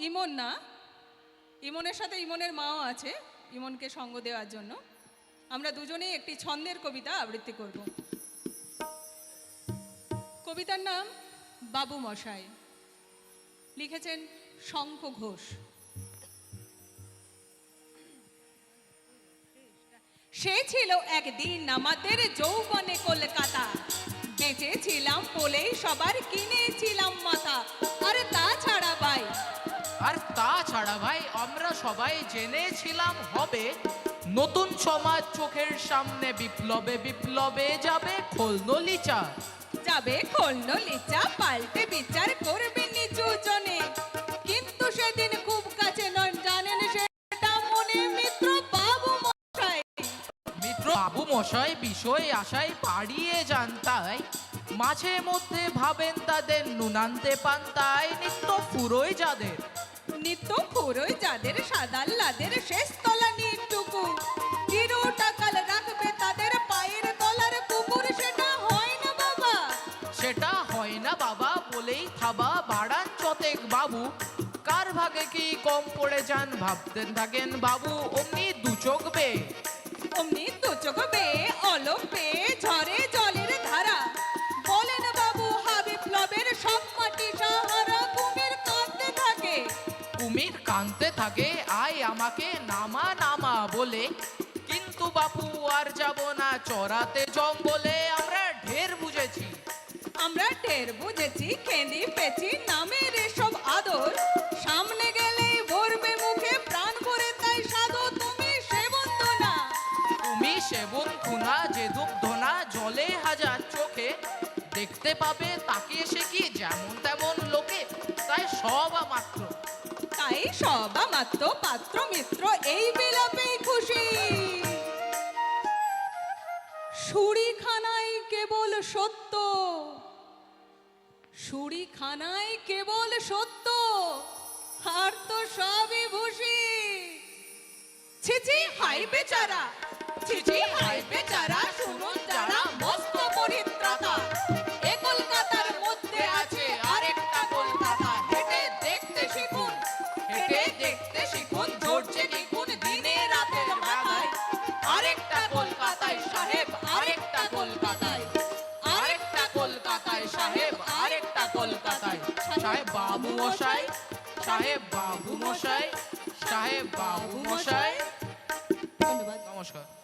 ইমন না। ইমনের সাথে ইমনের মাও আছে, ইমনকে সঙ্গ দেওয়ার জন্য। আমরা দুজনেই একটি ছন্দের কবিতা আবৃত্তি করব। কবিতার নাম বাবু মশাই। লিখেছেন শঙ্খ ঘোষ। সে ছিল একদিন আমাদের যৌবনে কলকাতা। বেঁচেছিলাম বলেই সবার কিনেছিলাম মাথা। আর তাছাড়া তাছাড়া ভাই আমরা সবাই জেনেছিলাম হবে নতুন সমাজ চোখের সামনে বিপ্লবে বিপ্লবে যাবে খোলনলি চা যাবে খোলন লিচা পাল্টে বিচার করবে নিচু জনে। কিন্তু সেদিন খুব কাছে নন জানেন সেটা মনে মিত্র বাবু মশাই। মিত্র বাবু মশাই বিষয় আশায় পাড়িয়ে যান তাই। মাঝে মধ্যে ভাবেন তাদের নুনান্তে পান তাই নিত্য ফুরোয় যাদের। নিত্য পুরোই যাদের সাদা লাদের শেষ তলা নিটুকু টাকাল রাখবে তাদের পায়ের তলার কুকুর সেটা হয় না বাবা। সেটা হয় না বাবা বলেই থাবা বাড়ান চতেক বাবু। কার ভাগে কি কম পড়ে যান ভাবতেন থাকেন বাবু অমনি দু চোখ বেয়ে। অমনি কুমির থাকে আয় আমাকে নামা নামা বলে। কিন্তু বাপু আর যাব না চড়াতে জঙ্গলে আমরা ঢের বুঝেছি। আমরা ঢের বুঝেছি কেঁদি পেছি নামের এসব আদর। সামনে গেলেই ভরবে মুখে প্রাণ ভরে তাই সাধু তুমি সেবন্ত না। তুমি সেবন খুনা যে ধনা জলে হাজার চোখে। দেখতে পাবে তাকে সে কি যেমন তেমন লোকে। তাই সব মাত্র তাই সবা মাত্র পাত্র মিত্র, এই বিলাপেই খুশি। সুরিখানায় কেবল সত্য। সুরিখানায় কেবল সত্য। আর তো সবই ভূষি। ছিছি হাই বেচারা। ছিছি সাহেব, আরেকটা কলকাতায়। আরেকটা কলকাতায় সাহেব, আরেকটা কলকাতায়। সাহেব বাবু মশাই, সাহেব বাবু মশাই, সাহেব বাবু মশাই। ধন্যবাদ। নমস্কার।